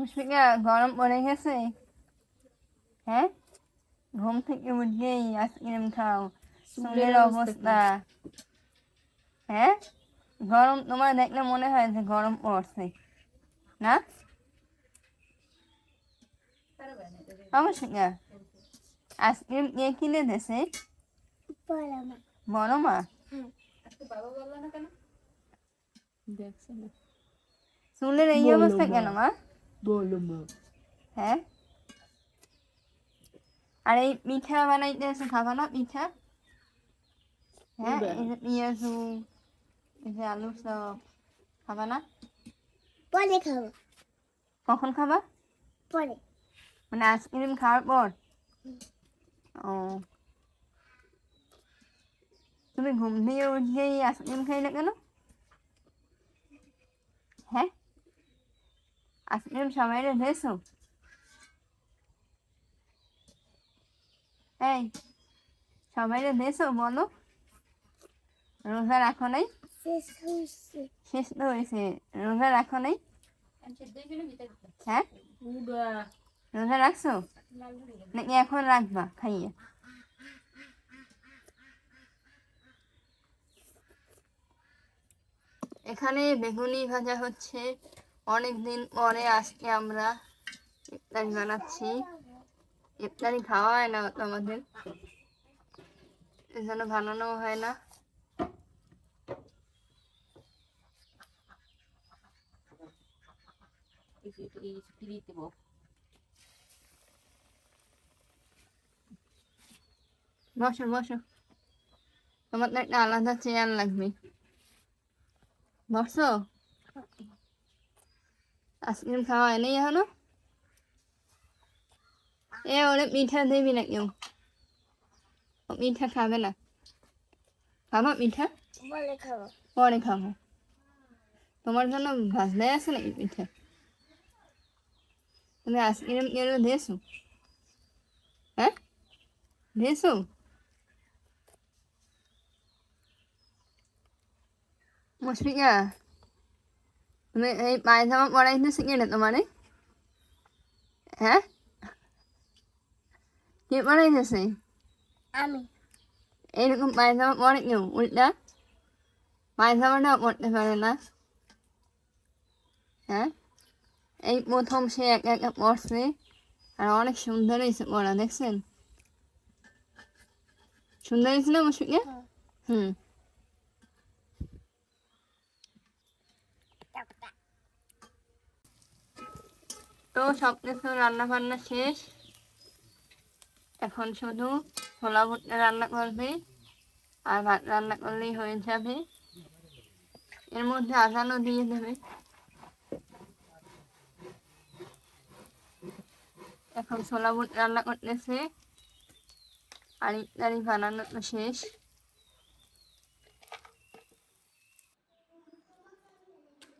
মুশফিকা গরম পড়ে গেছে। হ্যাঁ? ঘুম থেকে উঠেই আইসক্রিম খাও। চুলের অবস্থা হ্যাঁ? গরম তোমার দেখলে মনে হয় যে গরম পড়ছে। না? অবশ্যই আইসক্রিম কে কিনে দেছে বড় মা চুলের এই অবস্থা কেন মা? বলো মা হ্যাঁ আর এই পিঠা বানাইতে আছে খাবা না পিঠা হ্যাঁ পেঁয়াজু যে আলু চপ খাবা না পরে খাব কখন খাবা পরে মানে আইসক্রিম খাওয়ার পর ও তুমি ঘুম থেকে উঠেই আইসক্রিম খাইলে কেন হ্যাঁ আইসক্রিম সবাই রেখেছো এই সবাই রেখেছো বলো রোজা রাখো নাই শেষ হয়েছে রোজা রাখো নাই হ্যাঁ রোজা রাখছো নাকি এখন রাখবা খাইয়ে এখানে বেগুনি ভাজা হচ্ছে অনেক দিন পরে আজকে আমরা ইফতারি বানাচ্ছি। ইফতারি খাওয়া হয় না আমাদের এই বানানো হয় না। বসো বসো। তোমার একটা আলাদা চেয়ার লাগবে। বসো। আইসক্রিম খাওয়া হয় নাই এখনও এ ওরে মিঠা দিবি না কেউ মিঠা খাবে না খাবা মিঠা পরে খাব তোমার জন্য ভাজলাই আছে নাকি পিঠা তুমি আইসক্রিম কেউ দিয়েছ হ্যাঁ দিয়েছ মুশফিকা তুমি এই পায়জামা পরাইতে শিখে না তোমারে হ্যাঁ কে পরাইতেছে আমি এইরকম পায়জামা পরে কেউ উল্টা পায়জামাটাও পরতে পারে না হ্যাঁ এই প্রথম সে একা একা পড়ছে আর অনেক সুন্দর হয়েছে পড়া দেখছেন সুন্দর হয়েছে না মুশফিকা হুম তো সব কিছু রান্না বান্না শেষ। এখন শুধু ছোলা ভুট্টা রান্না করবে আর ভাত রান্না করলেই হয়ে যাবে। এর মধ্যে আজানও দিয়ে দেবে। এখন ছোলা বুট রান্না করতেছে। আর ইত্যাদি বানানো তো শেষ।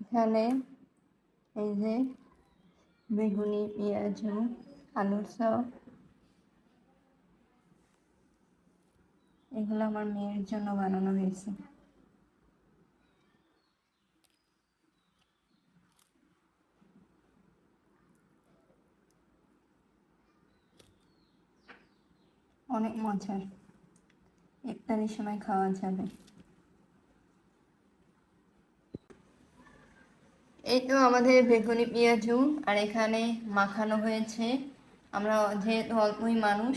এখানে এই যে বেগুনি, পেঁয়াজ, আলুর চপ। এগুলো আমার মেয়ের জন্য বানানো হয়েছে। অনেক মজার। ইফতারির সময় খাওয়া যাবে। এই তো আমাদের বেগুনি, পেঁয়াজু আর এখানে মাখানো হয়েছে। আমরা যেহেতু অল্পই মানুষ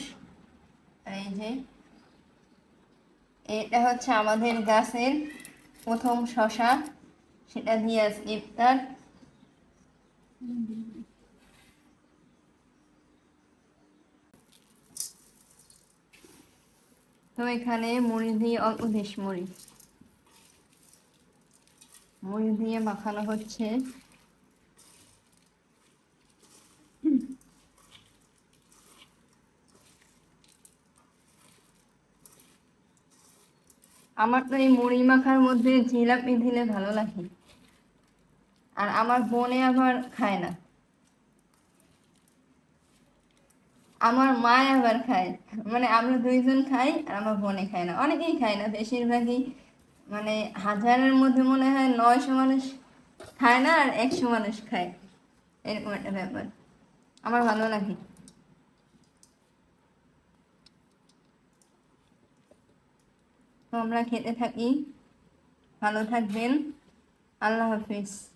আর এই যে, এটা হচ্ছে আমাদের গাছের প্রথম শশা। সেটা দিয়ে আজকে ইফতার। তো এখানে মুড়ি দিয়ে অল্প দেশ মুড়ি দিয়ে মাখানো হচ্ছে। আমার তো এই মুড়ি মাখার মধ্যে জিলাপি দিলে ভালো লাগে। আর আমার বোনে আবার খায় না। আমার মা আবার খায়। মানে আমরা দুইজন খাই আর আমার বোনে খায় না। অনেকেই খায় না, বেশিরভাগই মানে হাজারের মধ্যে মনে হয় নয়শো মানুষ খায় না আর একশো মানুষ খায়। এরকম একটা ব্যাপার। আমার ভালো লাগে। তো আমরা খেতে থাকি। ভালো থাকবেন। আল্লাহ হাফিজ।